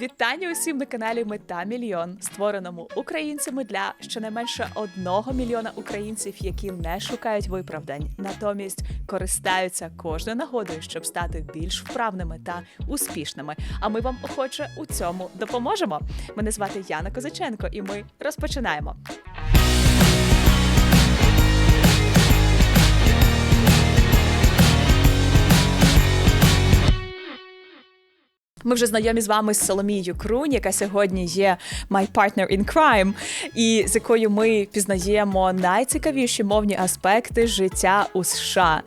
Вітання усім на каналі Мета Мільйон, створеному українцями для щонайменше одного мільйона українців, які не шукають виправдань, натомість користаються кожною нагодою, щоб стати більш вправними та успішними. А ми вам охоче у цьому допоможемо. Мене звати Яна Козаченко, і ми розпочинаємо. Ми вже знайомі з вами з Соломією Крунь, яка сьогодні є my partner in crime, і з якою ми пізнаємо найцікавіші мовні аспекти життя у США.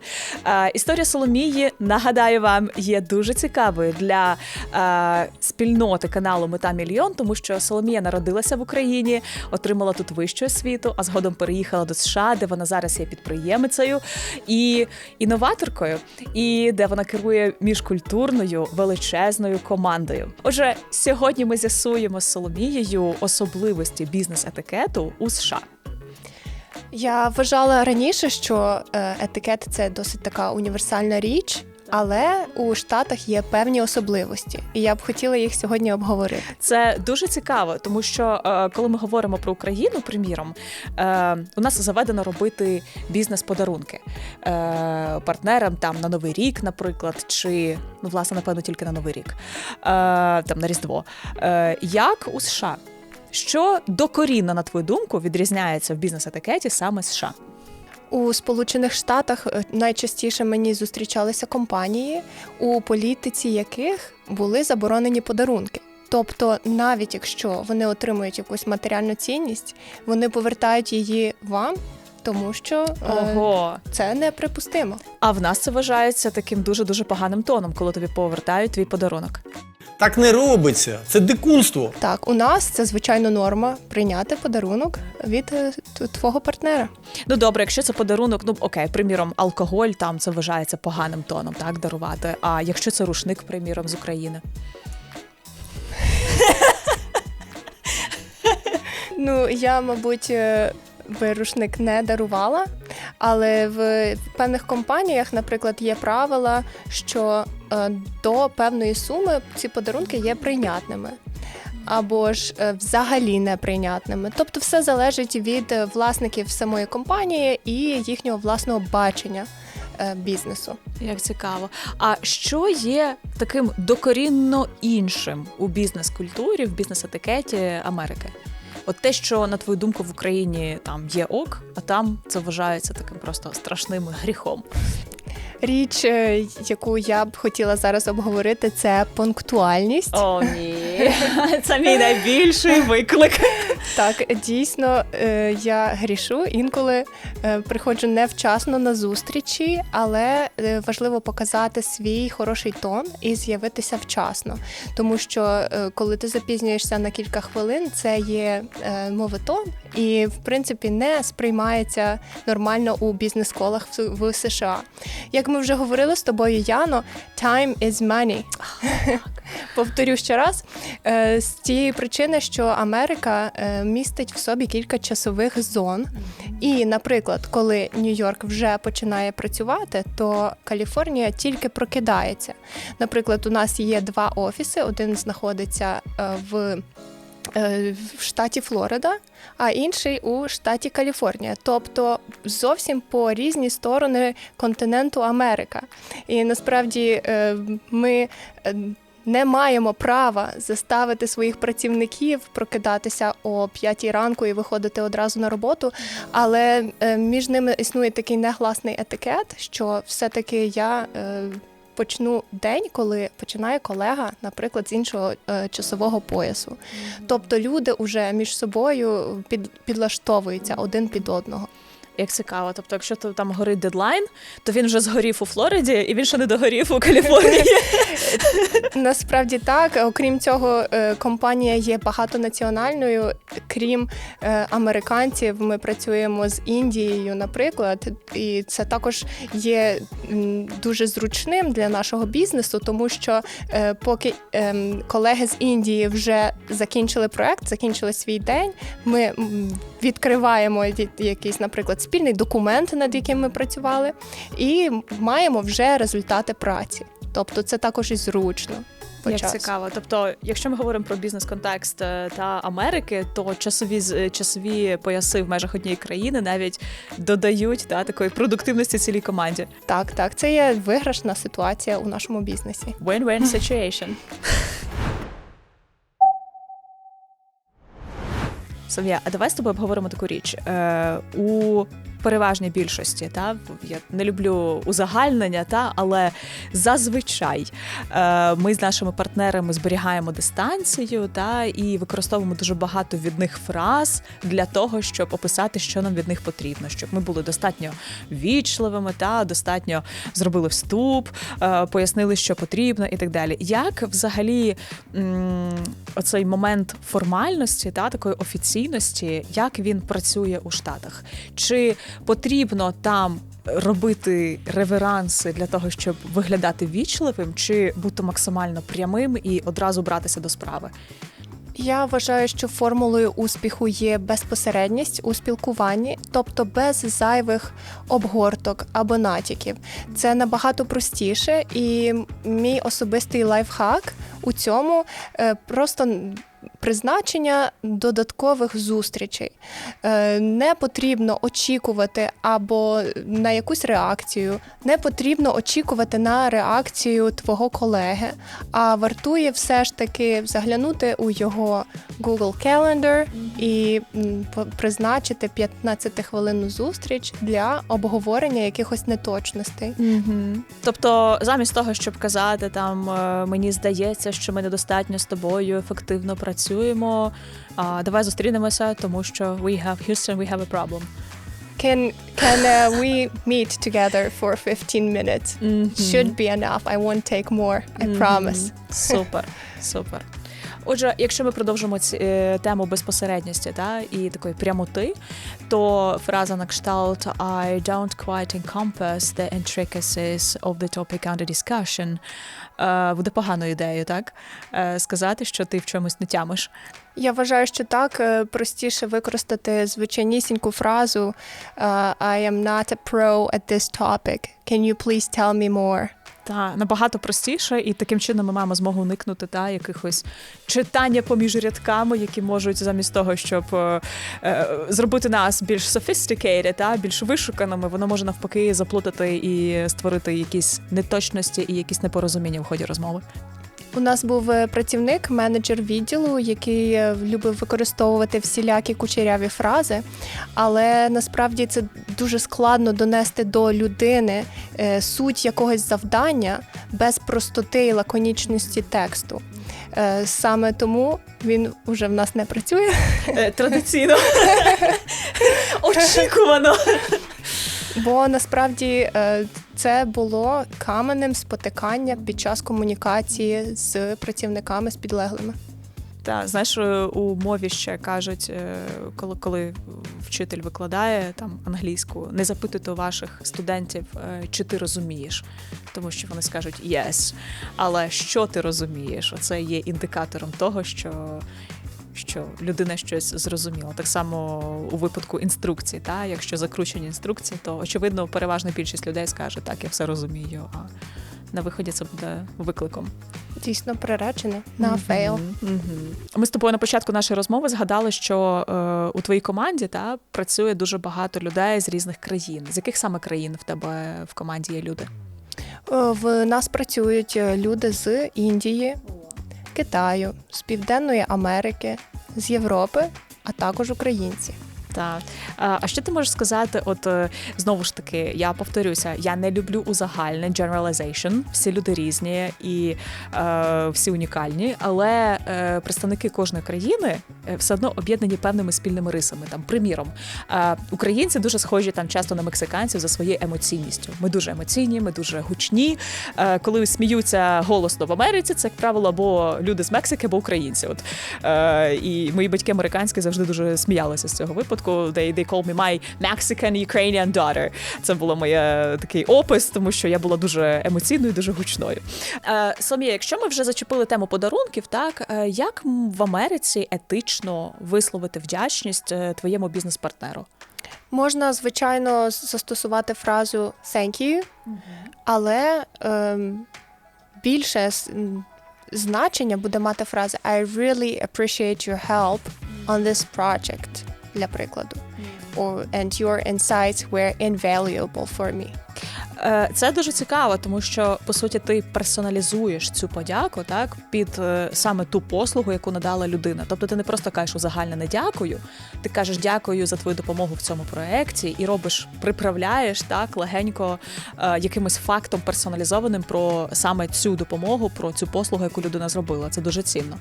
Е, історія Соломії, нагадаю вам, є дуже цікавою для е, спільноти каналу Мета Мільйон, тому що Соломія народилася в Україні, отримала тут вищу освіту, а згодом переїхала до США, де вона зараз є підприємицею і інноваторкою, і де вона керує міжкультурною величезною командою. Отже, сьогодні ми з'ясуємо з Соломією особливості бізнес-етикету у США. Я вважала раніше, що е, етикет це досить така універсальна річ, але у Штатах є певні особливості, і я б хотіла їх сьогодні обговорити. Це дуже цікаво, тому що е, коли ми говоримо про Україну, приміром, е, у нас заведено робити бізнес-подарунки е, партнерам там на Новий рік, наприклад, чи ну, власне, напевно, тільки на Новий рік, там на Різдво. Як у США? Що докорінно, на твою думку, відрізняється в бізнес-етикеті саме США? У Сполучених Штатах е, найчастіше мені зустрічалися компанії, у політиці яких були заборонені подарунки. Тобто, навіть якщо вони отримують якусь матеріальну цінність, вони повертають її вам, тому що е, Ого. це неприпустимо. А в нас це вважається таким дуже дуже поганим тоном, коли тобі повертають твій подарунок. Так не робиться. Це дикунство. Так, у нас це звичайно норма прийняти подарунок від е, т- твого партнера. Ну добре, якщо це подарунок, ну окей, приміром, алкоголь там це вважається поганим тоном, так дарувати. А якщо це рушник, приміром, з України, Ну я, мабуть, е, би рушник не дарувала, але в певних компаніях, наприклад, є правила, що е, до певної суми ці подарунки є прийнятними. Або ж е, взагалі неприйнятними. Тобто, все залежить від власників самої компанії і їхнього власного бачення е, бізнесу. як цікаво. А що є таким докорінно іншим у бізнес-культурі, в бізнес-етикеті Америки? От те, що на твою думку в Україні там є ок, а там це вважається таким просто страшним гріхом. Річ, е, яку я б хотіла зараз обговорити, це пунктуальність. О, ні, це мій найбільший виклик. Так, дійсно, е, я грішу інколи е, приходжу невчасно на зустрічі, але е, важливо показати свій хороший тон і з'явитися вчасно. Тому що коли ти запізнюєшся на кілька хвилин, це є моветон, і в принципі не сприймається нормально у бізнес-колах в, США. Як ми вже говорили з тобою, Яно, time is money. Повторю ще раз, е, з тієї причини, що Америка е, містить в собі кілька часових зон. І, наприклад, коли Нью-Йорк вже починає працювати, то Каліфорнія тільки прокидається. Наприклад, у нас є два офіси: один знаходиться е, в. В штаті Флорида, а інший у штаті Каліфорнія, тобто зовсім по різні сторони континенту Америка. І насправді ми не маємо права заставити своїх працівників прокидатися о 5 ранку і виходити одразу на роботу. Але е, між ними існує такий негласний етикет, що все-таки я. е, Почну день, коли починає колега, наприклад, з іншого е, часового поясу. Тобто люди вже між собою під, підлаштовуються один під одного. Як цікаво. Тобто, якщо то там горить дедлайн, то він вже згорів у Флориді, і він ще не догорів у Каліфорнії. Насправді так. Окрім цього, е, компанія є багатонаціональною. Крім е, американців, ми працюємо з Індією, наприклад, і це також є дуже зручним для нашого бізнесу, тому що е, поки ем, колеги з Індії вже закінчили проект, закінчили свій день, ми відкриваємо якийсь, наприклад, спільний документ, над яким ми працювали, і маємо вже результати праці. Тобто це також і зручно. Як часу. цікаво. Тобто, якщо ми говоримо про бізнес-контекст е, та Америки, то часові е, часові пояси в межах однієї країни навіть додають та, такої продуктивності цілій команді. Так, так, це є виграшна ситуація у нашому бізнесі. Win-win situation. Софія, а давай з тобою обговоримо таку річ. Е, у переважній більшості, та я не люблю узагальнення, та але зазвичай е, ми з нашими партнерами зберігаємо дистанцію та і використовуємо дуже багато відних фраз для того, щоб описати, що нам від них потрібно, щоб ми були достатньо вічливими та достатньо зробили вступ, е, пояснили, що потрібно, і так далі. Як взагалі м, оцей момент формальності та такої офіційності, як він працює у Штатах? Чи потрібно там робити реверанси для того, щоб виглядати вічливим, чи бути максимально прямим і одразу братися до справи? Я вважаю, що формулою успіху є безпосередність у спілкуванні, тобто без зайвих обгорток або натяків. Це набагато простіше, і мій особистий лайфхак у цьому е, просто призначення додаткових зустрічей. Е, Не потрібно очікувати або на якусь реакцію, не потрібно очікувати на реакцію твого колеги, а вартує все ж таки заглянути у його Google Calendar і призначити 15-хвилинну зустріч для обговорення якихось неточностей. Угу. Тобто, замість того, щоб казати там е, мені здається, що ми недостатньо з тобою ефективно працюємо. А давай зустрінемося, тому що we have Houston, we have a problem. Can, can uh, we meet together for 15 minutes? Should be enough. I won't take more. I promise. Супер, супер. Отже, якщо ми продовжимо ці, е, тему безпосередності та, і такої прямоти, то фраза на кшталт I don't quite encompass the intricacies of the topic under discussion е, буде поганою ідеєю, так? Е, сказати, що ти в чомусь не тямиш. Я вважаю, що так е, простіше використати звичайнісіньку фразу е, I am not a pro at this topic. Can you please tell me more? Та набагато простіше, і таким чином ми маємо змогу уникнути та якихось читання поміж рядками, які можуть замість того, щоб е, е, зробити нас більш sophisticated, та більш вишуканими, воно може навпаки заплутати і створити якісь неточності і якісь непорозуміння в ході розмови. У нас був е, працівник, менеджер відділу, який е, любив використовувати всілякі кучеряві фрази, але насправді це дуже складно донести до людини е, суть якогось завдання без простоти і лаконічності тексту. Саме тому він уже в нас не працює. Традиційно очікувано. Бо насправді це було каменем спотикання під час комунікації з працівниками з підлеглими. Та знаєш, е, у мові ще кажуть, е, коли, коли вчитель викладає там англійську, не запитуйте ваших студентів, е, чи ти розумієш, тому що вони скажуть yes. Але що ти розумієш? Оце є індикатором того, що. Що людина щось зрозуміла. Так само у випадку інструкції, та якщо закручені інструкції, то очевидно переважна більшість людей скаже, так, я все розумію. А на виході це буде викликом. Дійсно приречене на фейл. Мгм. Ми з тобою на початку нашої розмови згадали, що е, у твоїй команді та працює дуже багато людей з різних країн. З яких саме країн в тебе в команді є люди? Е, В нас працюють е, люди з Індії, Китаю, з Південної Америки, з Європи, а також українці. Так. А що ти можеш сказати? От е, знову ж таки, я повторюся, я не люблю узагальнень, generalization. Всі люди різні і е, всі унікальні, але е, представники кожної країни е, все одно об'єднані певними спільними рисами. Там, приміром, е, українці дуже схожі там часто на мексиканців за своєю емоційністю. Ми дуже емоційні, ми дуже гучні. Е, коли сміються голосно в Америці, це як правило або люди з Мексики, або українці. От е, і мої батьки американські завжди дуже сміялися з цього випадку. They, they called me my Mexican Ukrainian daughter. Це було моє такий опис, тому що я була дуже емоційною, дуже гучною. Е, Сомія, якщо ми вже зачепили тему подарунків, так е, як м, в Америці етично висловити вдячність е, твоєму бізнес-партнеру? Можна, звичайно, застосувати фразу thank you, але ем, більше значення буде мати фраза I really appreciate your help on this project, для прикладу. Or, and your insights were invaluable for me. Е, Це дуже цікаво, тому що по суті ти персоналізуєш цю подяку так під е, саме ту послугу, яку надала людина. Тобто ти не просто кажеш узагальнене дякую, ти кажеш дякую за твою допомогу в цьому проєкті і робиш, приправляєш так легенько е, якимось фактом персоналізованим про саме цю допомогу, про цю послугу, яку людина зробила. Це дуже цінно.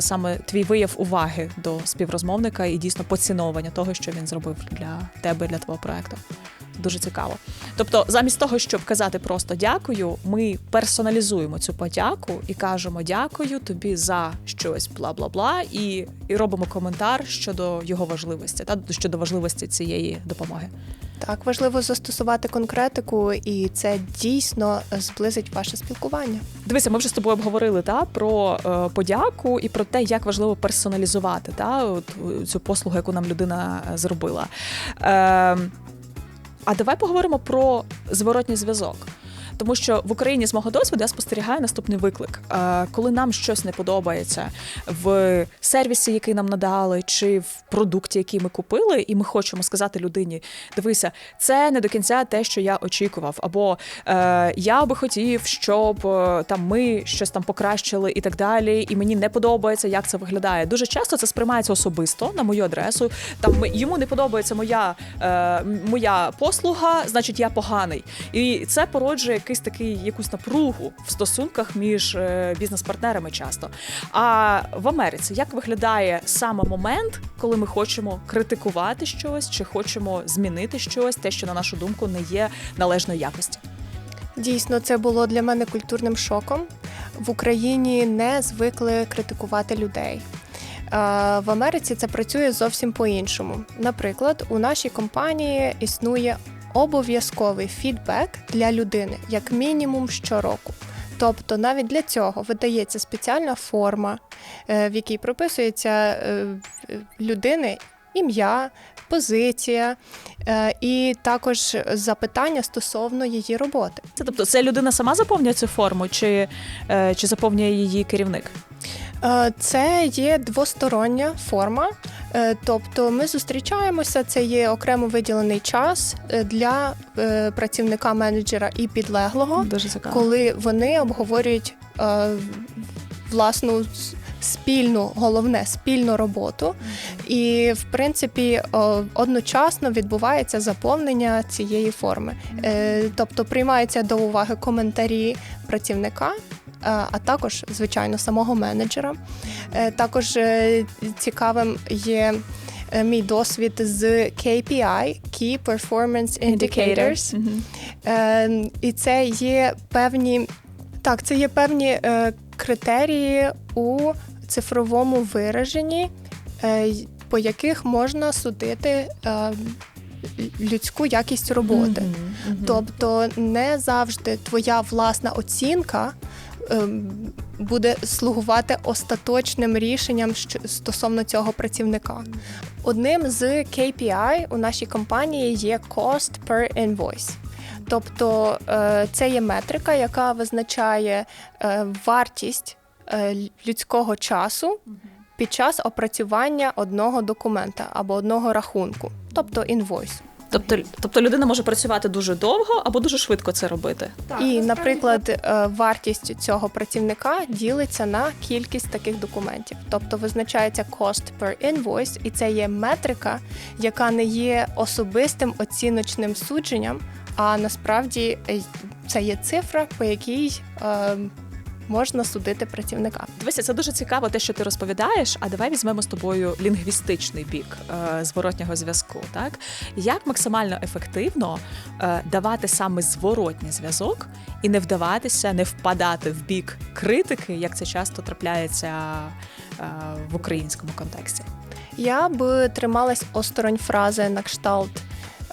Це саме твій вияв уваги до співрозмовника і дійсно поціновування того, що він зробив для тебе, для твого проекту. Дуже цікаво. Тобто, замість того, щоб казати просто дякую, ми персоналізуємо цю подяку і кажемо дякую тобі за щось, бла бла бла, і, і робимо коментар щодо його важливості та щодо важливості цієї допомоги. Так, важливо застосувати конкретику, і це дійсно зблизить ваше спілкування. Дивися, ми вже з тобою обговорили та, про е, подяку і про те, як важливо персоналізувати та, от, цю послугу, яку нам людина е, зробила. Е, а давай поговоримо про зворотній зв'язок. Тому що в Україні з мого досвіду я спостерігаю наступний виклик. Е, Коли нам щось не подобається в сервісі, який нам надали, чи в продукті, який ми купили, і ми хочемо сказати людині: дивися, це не до кінця те, що я очікував, або е, я би хотів, щоб е, там ми щось там покращили і так далі, і мені не подобається, як це виглядає. Дуже часто це сприймається особисто на мою адресу. Там йому не подобається моя, моя послуга, значить я поганий. І це породжує якийсь такий якусь напругу в стосунках між е, бізнес-партнерами часто. А в Америці як виглядає саме момент, коли ми хочемо критикувати щось чи хочемо змінити щось, те, що на нашу думку не є належної якості? Дійсно, це було для мене культурним шоком. В Україні не звикли критикувати людей. Е, В Америці це працює зовсім по-іншому. Наприклад, у нашій компанії існує обов'язковий фідбек для людини, як мінімум щороку. Тобто навіть для цього видається спеціальна форма, е, в якій прописується е, людини ім'я, позиція е, і також запитання стосовно її роботи. Це тобто, це людина сама заповнює цю форму, чи, чи заповнює її керівник? Е, Це є двостороння форма, е, тобто ми зустрічаємося. Це є окремо виділений час е, для працівника менеджера і підлеглого, Дуже коли вони обговорюють власну спільну, головне спільну роботу. І в принципі одночасно відбувається заповнення цієї форми. Тобто приймаються до уваги коментарі працівника. Е, А також, звичайно, самого менеджера. Е, Також е, цікавим є мій досвід з KPI – Key Performance Indicators. Мгм. Е, І це є певні так, це є певні критерії у цифровому вираженні, по яких можна судити людську якість роботи. Мгм, мгм. Тобто не завжди твоя власна оцінка буде слугувати остаточним рішенням стосовно цього працівника. Одним з KPI у нашій компанії є cost per invoice. Тобто е, це є метрика, яка визначає е, вартість е, людського часу під час опрацювання одного документа або одного рахунку, тобто інвойсу. Тобто, тобто людина може працювати дуже довго або дуже швидко це робити. І, наприклад, е, вартість цього працівника ділиться на кількість таких документів. Тобто визначається cost per invoice, і це є метрика, яка не є особистим оціночним судженням, а насправді е, це є цифра, по якій е, можна судити працівника. Дивися, це дуже цікаво, те, що ти розповідаєш. А давай візьмемо з тобою лінгвістичний бік е, зворотнього зв'язку. Так як максимально ефективно е, давати саме зворотній зв'язок і не вдаватися, не впадати в бік критики, як це часто трапляється е, в українському контексті. Я би трималась осторонь фрази на кшталт.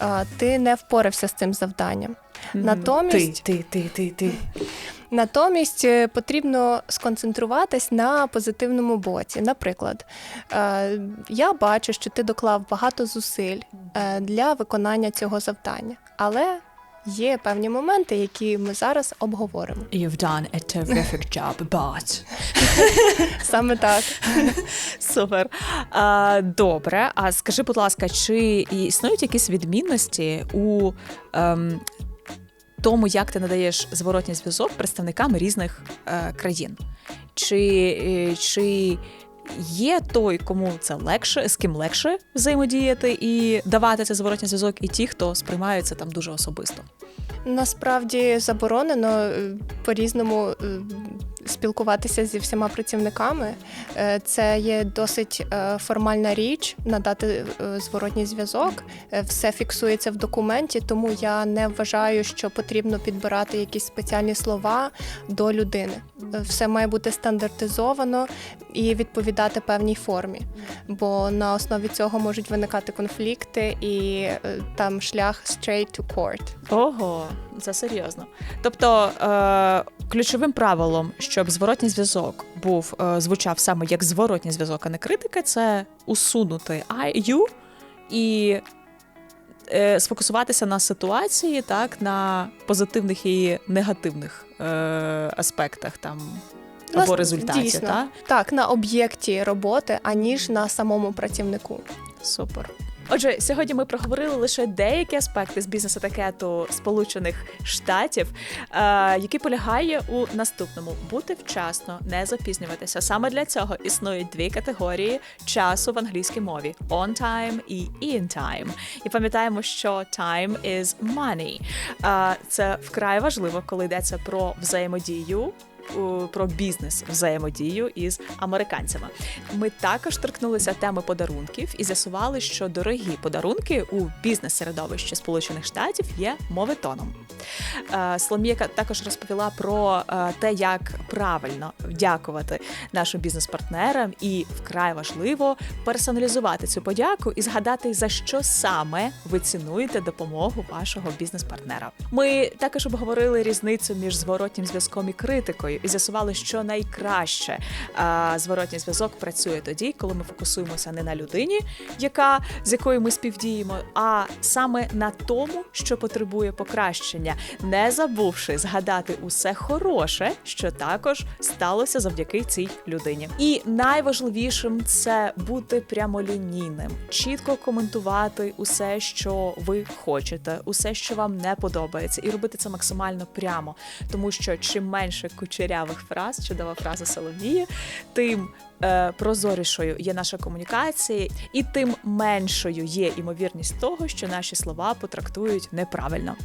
е, Ти не впорався з цим завданням. Натомість ти, ти, ти, ти, ти. Натомість е, потрібно сконцентруватись на позитивному боці. Наприклад, е, я бачу, що ти доклав багато зусиль е, для виконання цього завдання, але є певні моменти, які ми зараз обговоримо. You've done a terrific job, but... Саме так. Супер. А, добре. А скажи, будь ласка, чи існують якісь відмінності у ем, тому, як ти надаєш зворотній зв'язок представникам різних е, країн? Чи, е, чи є той, кому це легше, з ким легше взаємодіяти і давати цей зворотній зв'язок, і ті, хто сприймає це там дуже особисто? Насправді заборонено е, по-різному е, спілкуватися зі всіма працівниками. Е, Це є досить е, формальна річ надати е, зворотній зв'язок. Все фіксується в документі, тому я не вважаю, що потрібно підбирати якісь спеціальні слова до людини. Все має бути стандартизовано і відповідати певній формі, бо на основі цього можуть виникати конфлікти і там шлях straight to court. Ого, це серйозно. Тобто е, ключовим правилом, щоб зворотній зв'язок був е, звучав саме як зворотній зв'язок, а не критика, це усунути I, you і е, сфокусуватися на ситуації, так, на позитивних і негативних е, аспектах там. Або Власне, результаті, дійсно. так? Так, на об'єкті роботи, аніж на самому працівнику. Супер. Отже, сьогодні ми проговорили лише деякі аспекти з бізнес-етикету Сполучених Штатів, е, який полягає у наступному: бути вчасно, не запізнюватися. Саме для цього існують дві категорії часу в англійській мові: on time і in time. І пам'ятаємо, що time is money. Е, це вкрай важливо, коли йдеться про взаємодію про бізнес взаємодію із американцями. Ми також торкнулися теми подарунків і з'ясували, що дорогі подарунки у бізнес-середовищі Сполучених Штатів є моветоном. Е, Соломія також розповіла про е, те, як правильно дякувати нашим бізнес-партнерам, і вкрай важливо персоналізувати цю подяку і згадати, за що саме ви цінуєте допомогу вашого бізнес-партнера. Ми також обговорили різницю між зворотнім зв'язком і критикою, і з'ясували, що найкраще зворотній зв'язок працює тоді, коли ми фокусуємося не на людині, яка з якою ми співдіємо, а саме на тому, що потребує покращення, не забувши згадати усе хороше, що також сталося завдяки цій людині. І найважливішим це бути прямолінійним, чітко коментувати усе, що ви хочете, усе, що вам не подобається, і робити це максимально прямо, тому що чим менше кучерявих фраз, чудова фраза Соломії, тим е, прозорішою є наша комунікація, і тим меншою є імовірність того, що наші слова потрактують неправильно.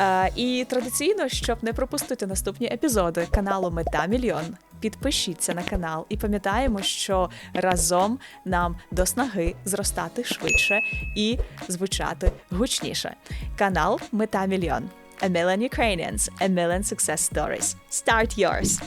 Е, і традиційно, щоб не пропустити наступні епізоди каналу Мета Мільйон. Підпишіться на канал і пам'ятаємо, що разом нам до снаги зростати швидше і звучати гучніше. Канал Мета Мільйон. A million Ukrainians, a million success stories. Start yours!